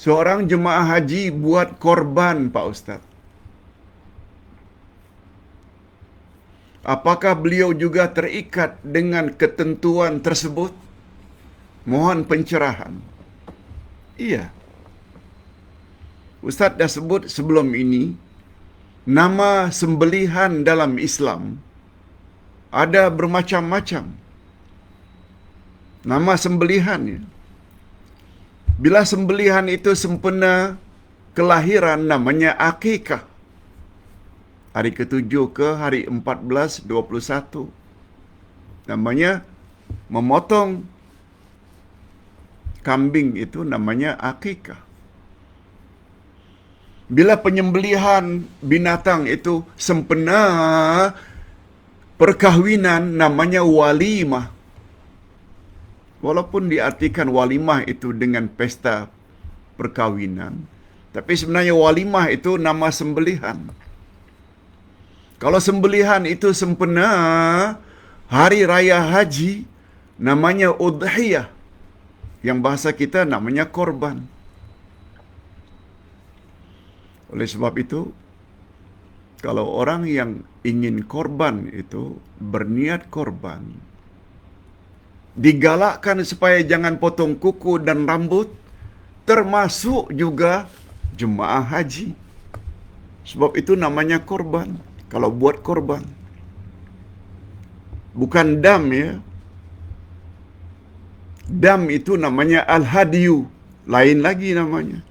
seorang jemaah haji buat korban Pak Ustaz. Apakah beliau juga terikat dengan ketentuan tersebut? Mohon pencerahan. Iya. Ustaz dah sebut sebelum ini, nama sembelihan dalam Islam ada bermacam-macam. Nama sembelihannya. Bila sembelihan itu sempena kelahiran namanya akikah. Hari ketujuh ke hari empat belas, dua puluh satu. Namanya memotong kambing itu namanya akikah. Bila penyembelihan binatang itu sempena perkahwinan namanya walimah. Walaupun diartikan walimah itu dengan pesta perkahwinan, tapi sebenarnya walimah itu nama sembelihan. Kalau sembelihan itu sempena hari raya haji, namanya udhiyah. Yang bahasa kita namanya korban. Oleh sebab itu, kalau orang yang ingin korban itu berniat korban, digalakkan supaya jangan potong kuku dan rambut, termasuk juga jemaah haji. Sebab itu namanya korban. Kalau buat korban. Bukan dam ya. Dam itu namanya al-hadiyu. Lain lagi namanya.